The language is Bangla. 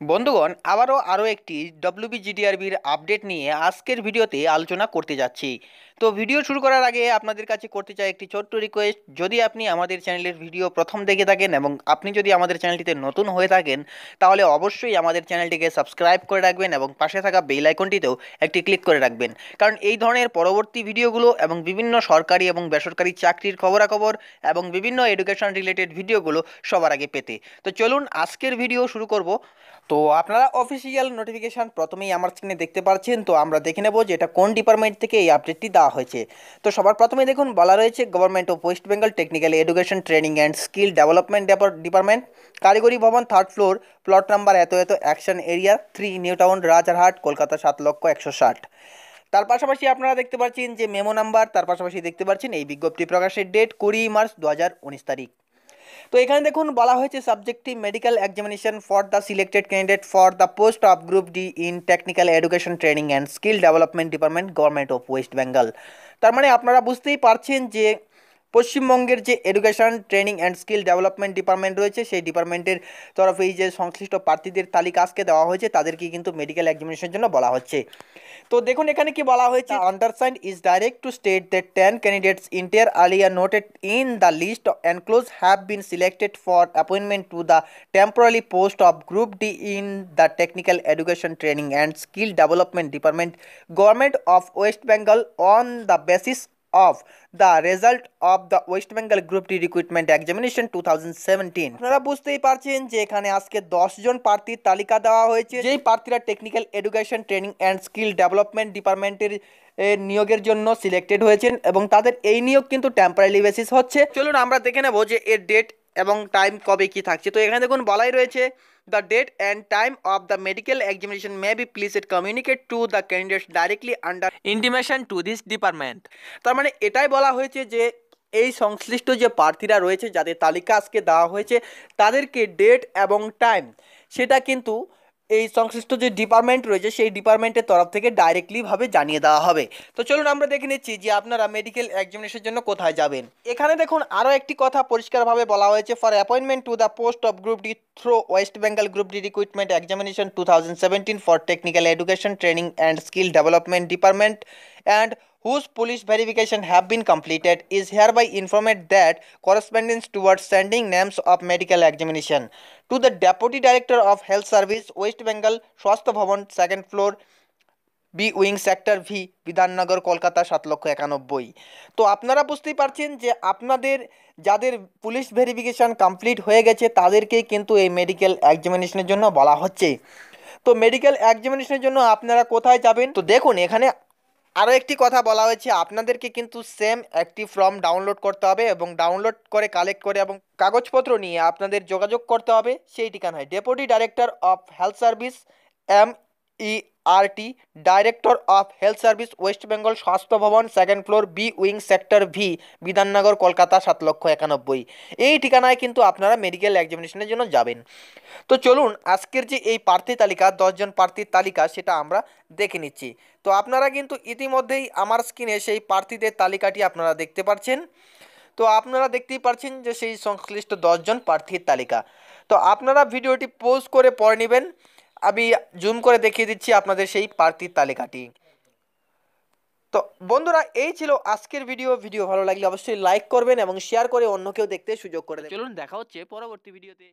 বন্ধুগণ, আবারও আরও একটি ডব্লিউবিজিডিআরবির আপডেট নিয়ে আজকের ভিডিওতে আলোচনা করতে যাচ্ছি। তো ভিডিও শুরু করার আগে আপনাদের কাছে করতে চাই একটি ছোট্ট রিকোয়েস্ট যদি আপনি আমাদের চ্যানেলের ভিডিও প্রথম দেখে থাকেন এবং আপনি যদি আমাদের চ্যানেলটিতে নতুন হয়ে থাকেন, তাহলে অবশ্যই আমাদের চ্যানেলটিকে সাবস্ক্রাইব করে রাখবেন এবং পাশে থাকা বেল আইকনটিতেও একটি ক্লিক করে রাখবেন। কারণ এই ধরনের পরবর্তী ভিডিওগুলো এবং বিভিন্ন সরকারি এবং বেসরকারি চাকরির খবরাখবর এবং বিভিন্ন এডুকেশন রিলেটেড ভিডিওগুলো সবার আগে পেতে। তো চলুন আজকের ভিডিও শুরু করব। তো আপনারা অফিসিয়াল নোটিফিকেশান প্রথমেই আমার স্ক্রিনে দেখতে পাচ্ছেন, তো আমরা দেখে নেব যে এটা কোন ডিপার্টমেন্ট থেকে এই আপডেটটি দেওয়া হয়েছে। তো সবার প্রথমে দেখুন, বলা রয়েছে government of West Bengal technical education training and skill development department Karigari Bhavan third floor plot number এত এত action area three new town Rajarhat Kolkata সাত লক্ষ একশো ষাট। তার পাশাপাশি আপনারা দেখতে পাচ্ছেন যে মেমো নাম্বার তার পাশাপাশি দেখতে পাচ্ছেন এই বিজ্ঞপ্তি প্রকাশের ডেট কুড়ি মার্চ দু হাজার উনিশ তারিখ। তো এখানে দেখুন বলা হয়েছে subjective medical examination for the selected candidate for the post of group D in technical education training and skill development department government of West Bengal তার মানে আপনারা বুঝতেই পারছেন যে পশ্চিমবঙ্গের যে education training and skill development department রয়েছে, সেই ডিপার্টমেন্টের তরফে এই যে সংশ্লিষ্ট প্রার্থীদের তালিকা আজকে দেওয়া হয়েছে, তাদেরকে কিন্তু মেডিকেল এক্সামিনেশনের জন্য বলা হচ্ছে। তো দেখুন, এখানে কি বলা হয়েছে? Undersign is directed to state that ten candidates inter alia noted in the list enclose have been selected for appointment to the temporary post of group D in the technical education training and skill development department government of West Bengal on the basis of the result of the West Bengal Group D Recruitment Examination 2017 আপনারা বুঝতেই পারছেন যে এখানে আজকে দশজন প্রার্থীর তালিকা দেওয়া হয়েছে। যেই প্রার্থীরা technical education training and skill development ডিপার্টমেন্টের নিয়োগের জন্য সিলেক্টেড হয়েছেন এবং তাদের এই নিয়োগ কিন্তু টেম্পারারি বেসিস হচ্ছে। চলুন আমরা দেখে নেব যে এর ডেট এবং টাইম কবে কি থাকছে। তো এখানে দেখুন বলাই রয়েছে the date and time of the medical examination may be please it communicate to the candidates directly under intimation to this department তার মানে এটাই বলা হয়েছে যে এই সংশ্লিষ্ট যে প্রার্থীরা রয়েছে যাদের তালিকা আজকে দেওয়া হয়েছে তাদেরকে ডেট এবং টাইম সেটা কিন্তু এই সংশ্লিষ্ট যে ডিপার্টমেন্ট রয়েছে, সেই ডিপার্টমেন্টের তরফ থেকে ডাইরেক্টলিভাবে জানিয়ে দেওয়া হবে। তো চলুন আমরা দেখে নিচ্ছি যে আপনারা মেডিকেল এক্সামিনেশনের জন্য কোথায় যাবেন। এখানে দেখুন, আরও একটি কথা পরিষ্কারভাবে বলা হয়েছে। For appointment to the post of group D through West Bengal group D recruitment examination two thousand seventeen for technical education training and skill development department and whose police verification have been completed is hereby informed that correspondence towards sending names of medical examination to the deputy director of health service west bengal swasthya bhavan second floor B wing sector V Bidhannagar Kolkata সাত লক্ষ একানব্বই তো আপনারা বুঝতেই পারছেন যে আপনাদের যাদের পুলিশ ভেরিফিকেশান কমপ্লিট হয়ে গেছে তাদেরকেই কিন্তু এই মেডিকেল এক্সামিনেশনের জন্য বলা হচ্ছে তো মেডিকেল এক্সামিনেশনের জন্য আপনারা কোথায় যাবেন তো দেখুন এখানে আরও একটি কথা বলা হয়েছে, আপনাদেরকে কিন্তু সেম একটি ফর্ম ডাউনলোড করতে হবে এবং ডাউনলোড করে কালেক্ট করে এবং কাগজপত্র নিয়ে আপনাদের যোগাযোগ করতে হবে। সেই ঠিকানায় deputy director of health service M E R T director of health service West Bengal Swasthya Bhavan second floor B wing sector V Bidhannagar Kolkata সাত লক্ষ একানব্বই। এই ঠিকানায় কিন্তু আপনারা মেডিকেল এক্সামিনেশনের জন্য যাবেন। তো চলুন, আজকের যে এই প্রার্থী তালিকা দশজন প্রার্থীর তালিকা, সেটা আমরা দেখে নিচ্ছি। তো আপনারা কিন্তু ইতিমধ্যেই আমার স্ক্রিনে সেই প্রার্থীদের তালিকাটি আপনারা দেখতে পাচ্ছেন। তো আপনারা দেখতেই পাচ্ছেন যে সেই সংশ্লিষ্ট দশজন প্রার্থীর তালিকা। তো আপনারা ভিডিওটি পোস্ট করে পড়ে নেবেন। আমি জুম করে দেখিয়ে দিচ্ছি আপনাদের সেই প্রার্থীর তালিকাটি। তো বন্ধুরা, এই ছিল আজকের ভিডিও ভিডিও ভালো লাগলে অবশ্যই লাইক করবেন এবং শেয়ার করে অন্য কেউ দেখতে সুযোগ করে চলুন, দেখা হচ্ছে পরবর্তী ভিডিওতে